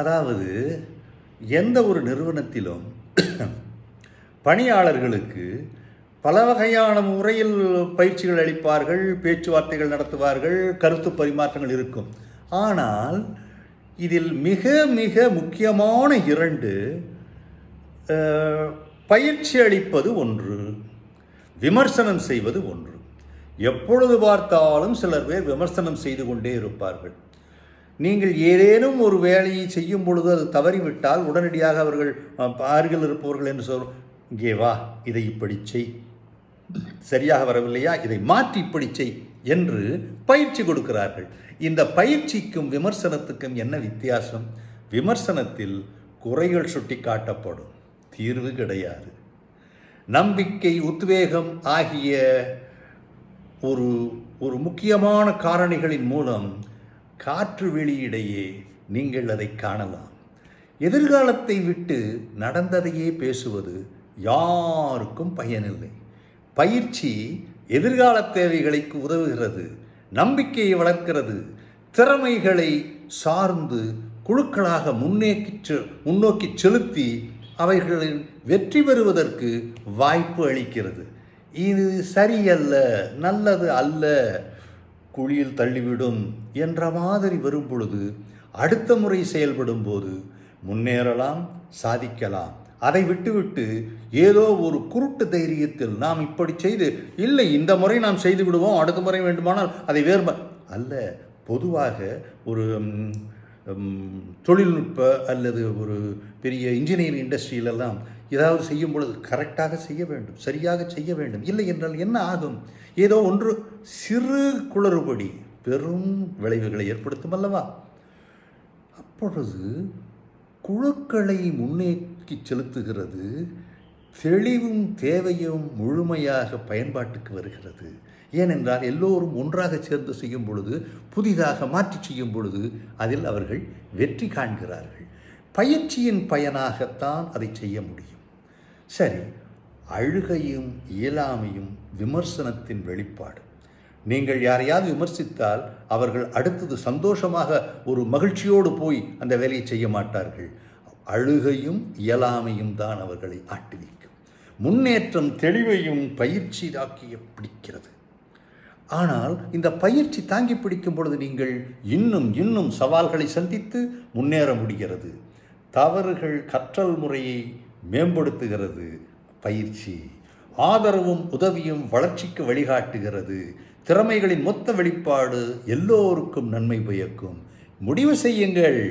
அதாவது எந்த ஒரு நிறுவனத்திலும் பணியாளர்களுக்கு பல வகையான முறையில் பயிற்சிகள் அளிப்பார்கள் பேச்சுவார்த்தைகள் நடத்துவார்கள் கருத்து பரிமாற்றங்கள் இருக்கும். ஆனால் இதில் மிக மிக முக்கியமான இரண்டு பயிற்சி அளிப்பது ஒன்று விமர்சனம் செய்வது ஒன்று. எப்பொழுது பார்த்தாலும் சிலர் பேர் விமர்சனம் செய்து கொண்டே இருப்பார்கள். நீங்கள் ஏதேனும் ஒரு வேலையை செய்யும் பொழுது அது தவறிவிட்டால் உடனடியாக அவர்கள் அருகில் இருப்பவர்கள் என்று சொல் இங்கே வா இதை இப்படி செய். சரியாக வரவில்லையா? இதை மாற்றி இப்படி செய் என்று பயிற்சி கொடுக்கிறார்கள். இந்த பயிற்சிக்கும் விமர்சனத்துக்கும் என்ன வித்தியாசம்? விமர்சனத்தில் குறைகள் சுட்டிக்காட்டப்படும். தீர்வு கிடையாது. நம்பிக்கை உத்வேகம் ஆகிய ஒரு ஒரு முக்கியமான காரணிகளின் மூலம் காற்று வெளியிடையே நீங்கள் அதை காணலாம். எதிர்காலத்தை விட்டு நடந்ததையே பேசுவது யாருக்கும் பயனில்லை. பயிற்சி எதிர்கால தேவைகளுக்கு உதவுகிறது நம்பிக்கையை வளர்க்கிறது திறமைகளை சார்ந்து குழுக்களாக முன்னேக்கி செ- முன்னோக்கி செலுத்தி அவைகளின் வெற்றி பெறுவதற்கு வாய்ப்பு அளிக்கிறது. இது சரியல்ல நல்லது அல்ல. குழியில் தள்ளிவிடும் என்ற மாதிரி வரும் பொழுது அடுத்த முறை செயல்படும் போது முன்னேறலாம் சாதிக்கலாம். அதை விட்டுவிட்டு ஏதோ ஒரு குருட்டு தைரியத்தில் நாம் இப்படி செய்து இல்லை இந்த முறை நாம் செய்து விடுவோம் அடுத்த முறை வேண்டுமானால் அதை வேறு அல்ல பொதுவாக ஒரு தொழில்நுட்ப அல்லது ஒரு பெரிய இன்ஜினியரிங் இண்டஸ்ட்ரியிலெல்லாம் ஏதாவது செய்யும் பொழுது கரெக்டாக செய்ய வேண்டும் சரியாக செய்ய வேண்டும். இல்லை என்றால் என்ன ஆகும்? ஏதோ ஒன்று சிறு குளறுபடி பெரும் விளைவுகளை ஏற்படுத்தும் அல்லவா? அப்பொழுது குழுக்களை முன்னேற்றி செலுத்துகிறது தெளிவும் தேவையும் முழுமையாக பயன்பாட்டுக்கு வருகிறது. ஏனென்றால் எல்லோரும் ஒன்றாக சேர்ந்து செய்யும் பொழுது புதிதாக மாற்றி செய்யும் பொழுது அதில் அவர்கள் வெற்றி காண்கிறார்கள். பயிற்சியின் பயனாகத்தான் அதை செய்ய முடியும். சரி அழுகையும் இயலாமையும் விமர்சனத்தின் வெளிப்பாடு. நீங்கள் யாரையாவது விமர்சித்தால் அவர்கள் அடுத்தது சந்தோஷமாக ஒரு மகிழ்ச்சியோடு போய் அந்த வேலையை செய்ய மாட்டார்கள். அழுகையும் இயலாமையும் தான் அவர்களை ஆட்டுவிக்கும். முன்னேற்றம் தெளிவையும் பயிற்சி தாக்கிய பிடிக்கிறது. ஆனால் இந்த பயிற்சி தாங்கி பிடிக்கும் பொழுது நீங்கள் இன்னும் இன்னும் சவால்களை சந்தித்து முன்னேற முடிகிறது. தவறுகள் கற்றல் முறையை மேம்படுத்துகிறது பயிற்சி. ஆதரவும் உதவியும் வளர்ச்சிக்கு வழிகாட்டுகிறது. திறமைகளின் மொத்த வெளிப்பாடு எல்லோருக்கும் நன்மை பயக்கும். முடிவு செய்யுங்கள்.